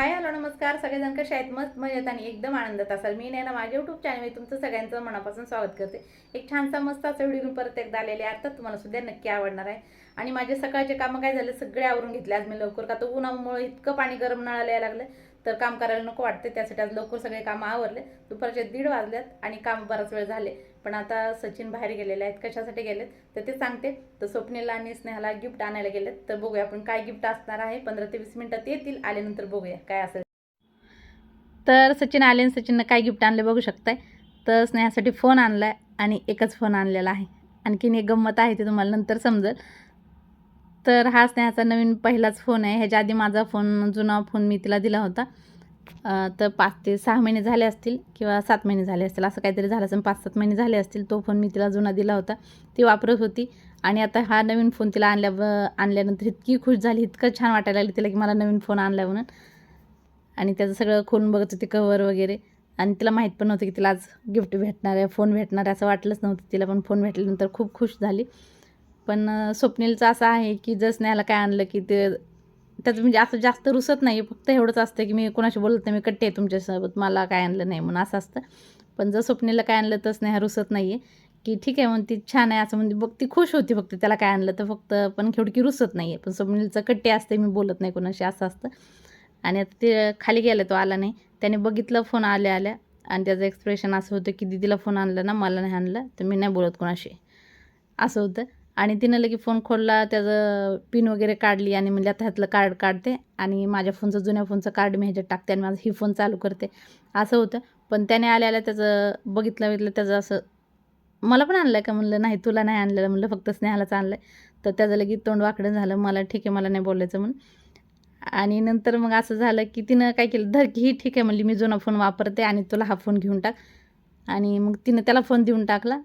Hi hello नमस्कार. सगळेजण कसे आहेत? मस्त मजेत आणि एकदम आनंदात असाल. मी नाही ना माझ्या यूट्यूब चॅनलमध्ये तुमचं सगळ्यांचं मनापासून स्वागत करते. एक छानसा मस्त असा व्हिडिओ घेऊन परत एकदा आलेले आहे. अर्थात तुम्हाला सुद्धा नक्की आवडणार आहे. आणि माझे सकाळचे कामं काय झाले? सगळे आवरून घेतले आज मी लवकर का तर उन्हामुळे इतकं पाणी गरम नळाला यायला लागलं तर काम करायला नको वाटते त्यासाठी आज लवकर सगळे कामं आवरले. दुपारचे दीड वाजल्यात आणि काम बराच वेळ झाले. पण आता सचिन बाहेर गेलेले आहेत कशासाठी गेलेत? तर ते सांगते. तर स्वप्नीला आणि स्नेहाला गिफ्ट आणायला गेलेत. तर बघूया आपण काय गिफ्ट असणार आहे. पंधरा ते वीस मिनिटात येतील. आल्यानंतर बघूया काय असेल. तर सचिन आले आणि सचिननं काय गिफ्ट आणले बघू शकताय. तर स्नेहासाठी फोन आणला आहे आणि एकच फोन आणलेला आहे. आणखीन एक गंमत आहे ते तुम्हाला नंतर समजेल. तर हा स्नेहाचा नवीन पहिलाच फोन आहे. ह्याच्या आधी माझा फोन जुना फोन मी तिला दिला होता. तर पाच ते सहा महिने झाले असतील किंवा सात महिने झाले असतील असं काहीतरी झालं असेल पाच सात महिने झाले असतील तो फोन मी तिला जुना दिला होता ती वापरत होती. आणि आता हा नवीन फोन तिला आणल्या आणल्यानंतर इतकी खुश झाली इतकं छान वाटायला लागली तिला की मला नवीन फोन आणला म्हणून. आणि त्याचं सगळं खोलून बघत होती कवर वगैरे. आणि तिला माहीत पण नव्हतं की तिला आज गिफ्ट भेटणार आहे फोन भेटणार आहे असं वाटलंच नव्हतं. तिला पण फोन भेटल्यानंतर खूप खुश झाली. पण स्वप्नीलचं असं आहे की जर स्नेहाला काय आणलं की ते त्याचं म्हणजे असं जास्त रुसत नाही फक्त एवढंच असतं की मी कोणाशी बोलत नाही मी कट्टे आहे तुमच्यासोबत मला काय आणलं नाही म्हणून असं असतं. पण जर स्वप्नीला काय आणलं तर स्नेहा रुसत नाही आहे की ठीक आहे म्हणून ती छान आहे असं म्हणजे बघ ती खुश होती फक्त त्याला काय आणलं तर फक्त पण की रुसत नाही आहे पण स्वप्नीलचं कट्टे असते मी बोलत नाही कोणाशी असं असतं. आणि आता ते खाली गेलं तो आला नाही. त्याने बघितलं फोन आल्या आल्या. आणि त्याचं एक्सप्रेशन असं होतं की दिदीला फोन आणलं ना मला नाही आणलं तर मी नाही बोलत कोणाशी. असं होतं. आणि तिनं लगे फोन खोलला त्याचं पिन वगैरे काढली आणि म्हणजे आता ह्यातलं कार्ड काढते आणि माझ्या फोनचं जुन्या फोनचं कार्ड मी ह्याच्यात टाकते आणि माझं ही फोन चालू करते. असं होतं. पण त्याने आल्या आल्या त्याचं बघितलं बघितलं त्याचं असं मला पण आणलं आहे का? म्हणलं नाही तुला नाही आणलेलं. म्हणलं फक्त स्नेहालाच आणलं आहे तर त्याचं लगेच तोंड वाकडं झालं. मला ठीक आहे मला नाही बोलायचं म्हणून. आणि नंतर मग असं झालं की तिनं काय केलं धर की ही ठीक आहे. म्हणली मी जुना फोन वापरते आणि तुला हा फोन घेऊन टाक. आणि मग तिनं त्याला फोन देऊन टाकला.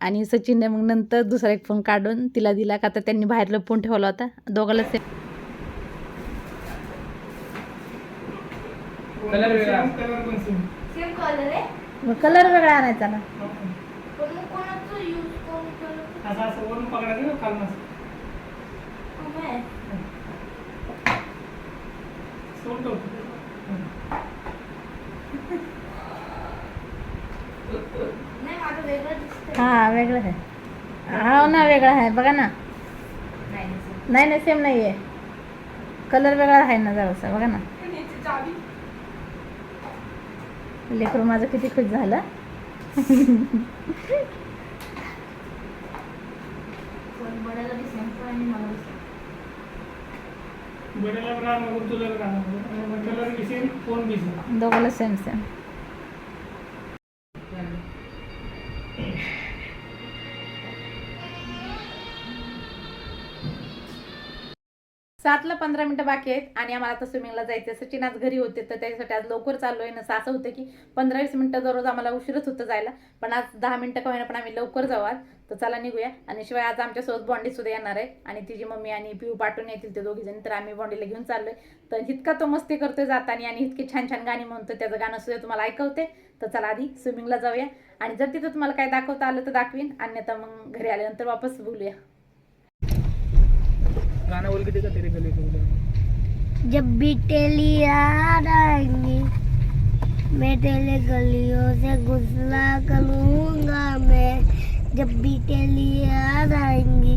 आणि सचिनने मग नंतर दुसरा एक फोन काढून तिला दिला का तर त्यांनी बाहेर फोन ठेवला होता. दोघाला सेम कलर वेगळा. सेम कलर आहे? मग कलर वेगळा आणायचा ना पण मग कोणाचं यूज कोण करत असं असं वरून पकडायचं ना खालून असं. नाही सोड ठेव. माझं वेगळं दिसतंय हां वेगळं आहे. हा ना वेगळा आहे. बघा ना. नाही नाही सेम नाही आहे कलर वेगळा आहे ना जरासा बघा ना. लेकरू माझं किती खुश झालं. पण बड्याला बी सातला पंधरा मिनटं बाकी आहेत आणि आम्हाला आता स्विमिंगला जायचं आहे. सचिन आज घरी होते तर त्याच्यासाठी आज लवकर चाललो आहे नसं असं होतं की पंधरा वीस मिनटं दररोज आम्हाला उशीरच होतं जायला. पण आज दहा मिनटं का होईना पण आम्ही लवकर जाऊ आज. तर चला निघूया. आणि शिवाय आज आमच्यासोबत बॉन्डी सुद्धा येणार आहे. आणि तिची मम्मी आणि पिऊ पाठवून येतील ते दोघी जण. तर आम्ही बॉन्डीला घेऊन चाललोय. तर इतका तो मस्ती करतोय जाताना आणि इतकी छान छान गाणी म्हणतो त्याचं गाणं सुद्धा तुम्हाला ऐकवते. तर चला आधी स्विमिंगला जाऊया. आणि जर तिथं तुम्हाला काय दाखवता आलं तर दाखवीन. अन्यथा मग घरी आल्यानंतर वापस बोलूया. गाणं बोल का तेरे गले के उधर. जब भी तेली याद आएंगी मैं तेरे गलियों से गुस्ला करूंगा मैं। जब भी तेली याद आएंगी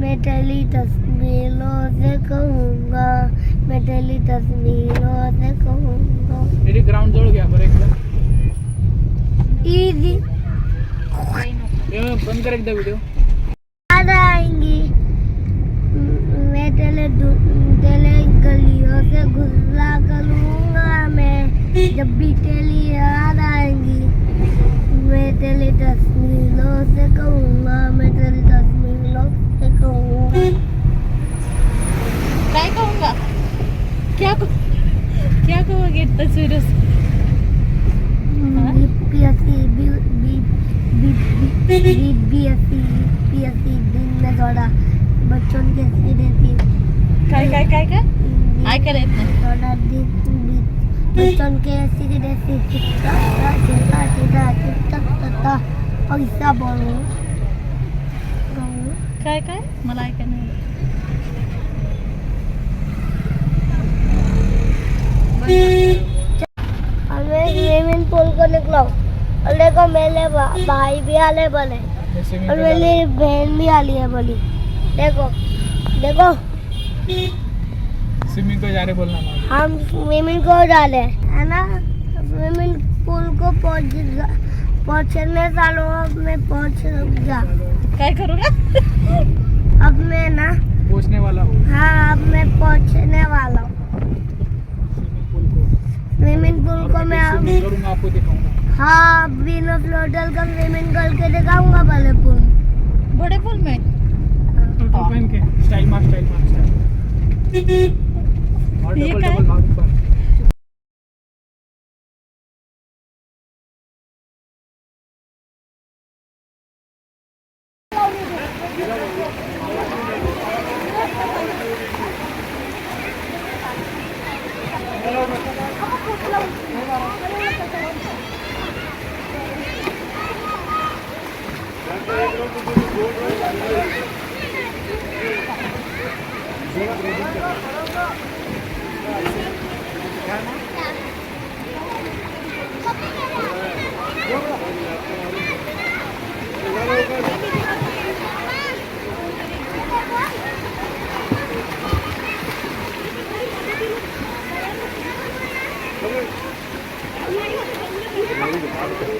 मैं तेरी तस्वीरों से कहूँगा मैं तेरी तस्वीरों से कहूँगा। इथे ग्राउंड जवळ घ्या बरं एकदा. इजी बंद कर एकदा व्हिडिओ याद आएंगी मैं तेरे दु- तेरे गलियों से गुजरा करूँगा मैं जब भी तेरी याद आएंगी मैं तेरी तस्वीरों से कहूँगा मैं तेरी तस्वीरों से कहूँगा काय कहूँगा क्या क्या कहोगे तस्वीरों से हाँ? BPSC B B B B BSc BPSC दिन में थोड़ा बच्चों के सीधे थी काय काय काय काय ऐकायला येत नाही पैसा बोलू काय काय मला ऐकायला हमें स्विमिंग पूल को निकला और देखो मेरे भाई भी आले बने और मेरी बहन भी आली है बोली देखो देखो स्विमिंग को जा रहे बोलना हम स्विमिंग को डाले है ना? स्विमिंग पूल को पहुँच पहुँचने चालू अब मैं पहुँच जा। काय करू ना अब मैं ना पहुँचने वाला हूँ। हाँ अब मैं पहुँचने वाला हूँ। स्विमिंग पूल को। स्विमिंग पूल और को मैं करूँगा आपको दिखाऊँगा। हाँ बिना फ्लोटल का स्विमिंग करके दिखाऊँगा पहले पूल। बड़े फुल में? टोटल पहन के स्टाइल मार स्टाइल मार स्टाइल ये क्या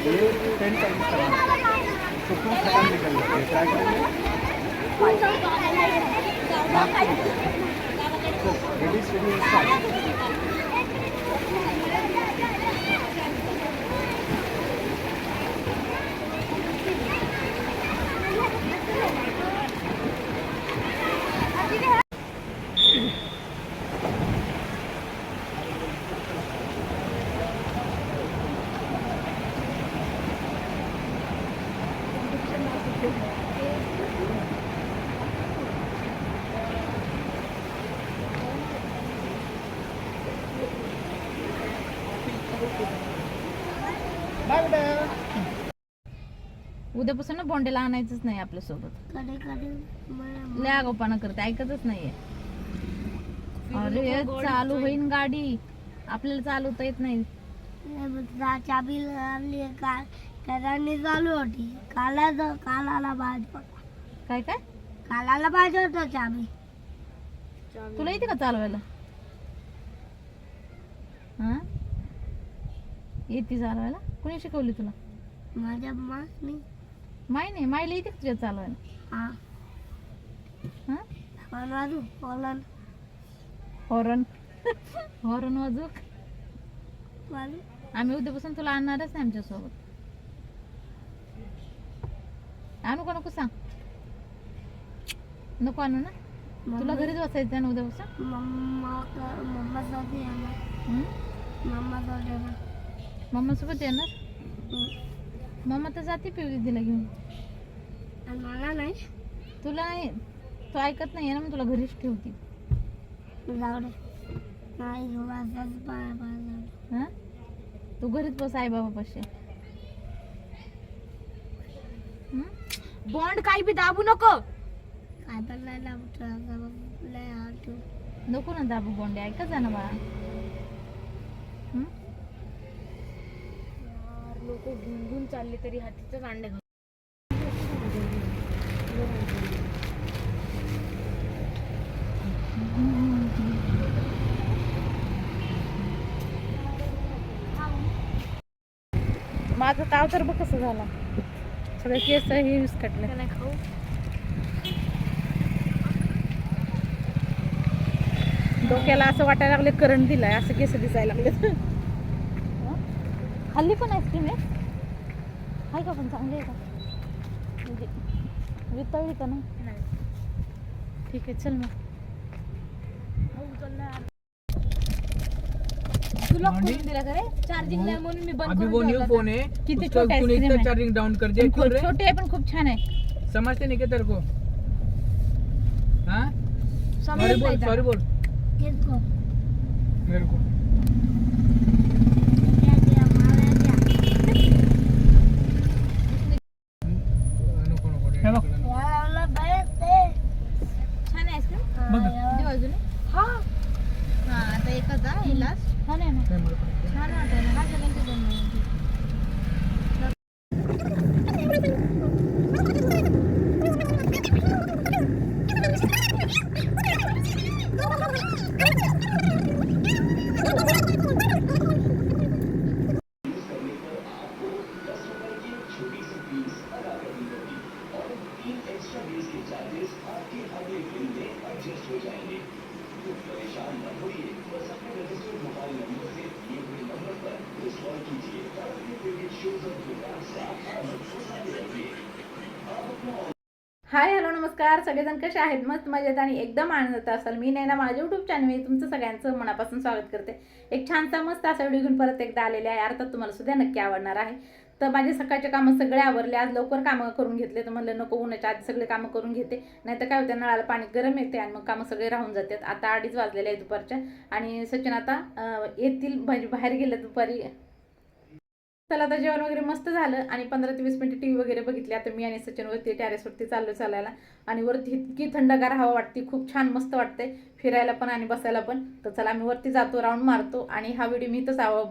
ये डबल क्या है? डबल मार ऊपर उद्यापासून ना बोंडेला आणायचंच नाही कधी मैं- लय आगोपणा करते ऐकतच नाहीये. अरे चालू होईन गाडी. आपल्याला चालवता येत नाही. मैं चाबी लागली चालू होती. काला कालाला होता. काय काय? कालाला पाहिजे होता चाबी तुला येते का चालवायला? हा? येते चालवायला? कोणी शिकवली तुला? माझ्या मासनी माय नाही मायला येते तुझ्या चालवायला. हा. हा? पण वाजू बोलन हॉर्न. हॉर्न वाजू वाजू आम्ही उद्यापासून तुला आणणारच नाही आमच्यासोबत. आणू का नको सांग? नको आणू ना? तुला घरीच बसायचं ना उद्यापासून? मम्मा मम्मा हं? मम्मा येणार मम्मा सोबत येणार. मम्मा तर जाते पिवळी तिला घेऊन. मला नाही. तुला नाही? तू ऐकत नाही ना मग तुला घरीच ठेवते. हा? तू घरीच बस आई बाबा पाशी. बॉन्ड काही बी दाबू नको. काय पण नाही नको ना दाबू बोंडे ऐकत जा ना बाळा हं? लोक गुंगून चालले तरी हातीच अंडे घाल माझं ताव तर बघ कसं झाला. सगळे केस हे विस्कटले नाही खाऊ. डोक्याला असं वाटायला लागले करंट दिलाय असं केस दिसायला लागले हल्ली पण आईस्क्रीम आहे? आहे का पण चांगली आहे का? म्हणजे वितळली का नाही? ठीक आहे चल मग. तुला दिला का रे? चार्जिंग नाही म्हणून मी बंद अभी वो करून न्यू ठेवला फोन है कितनी उसका छोटा तूने screen इतना है। चार्जिंग डाउन कर दिया पण क्यों खूप रे? छोटे आहे पण खूप छान आहे. समझते नहीं क्या तेरे को? हाँ. सॉरी समजत बोल नाही सॉरी का? बोल. किसको मेरे को हाय हॅलो नमस्कार. सगळेजण कसे आहेत? मस्त मजेत आणि एकदम आनंदात असाल. मी नाही ना माझ्या युट्यूब चॅनलमध्ये तुमचं सगळ्यांचं मनापासून स्वागत करते. एक छानसा मस्त असा व्हिडिओ घेऊन परत एकदा आलेले आहे. अर्थात तुम्हाला सुद्धा नक्की आवडणार आहे. तर माझे सकाळचे कामं सगळे आवरले. आज लवकर कामं करून घेतले. तर म्हणलं नको उन्हाच्या आधी सगळे कामं करून घेते. नाही तर काय होते नळाला पाणी गरम येते आणि मग कामं सगळे राहून जातात. आता अडीच वाजलेले आहे दुपारच्या आणि सचिन आता येथील म्हणजे बाहेर गेलं दुपारी. चला आता जेवण वगैरे मस्त झालं. आणि पंधरा ते वीस मिनिटं टी व्ही वगैरे बघितली. आता मी आणि सचिन वरती चाललो चालायला. आणि वरती इतकी थंडगार हवा वाटते खूप छान मस्त वाटते फिरायला पण आणि बसायला पण. तर चला आम्ही वरती जातो राऊंड मारतो. आणि हा व्हिडिओ मी इथंच आव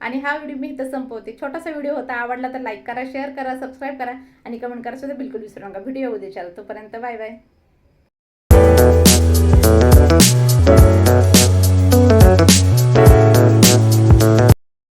आणि हा व्हिडिओ मी इथं संपवते. छोटासा व्हिडिओ होता आवडला तर लाईक करा शेअर करा सबस्क्राईब करा. आणि कमेंट करा सुद्धा बिलकुल विसरू नका. व्हिडिओ उद्या चालतो. तोपर्यंत बाय बाय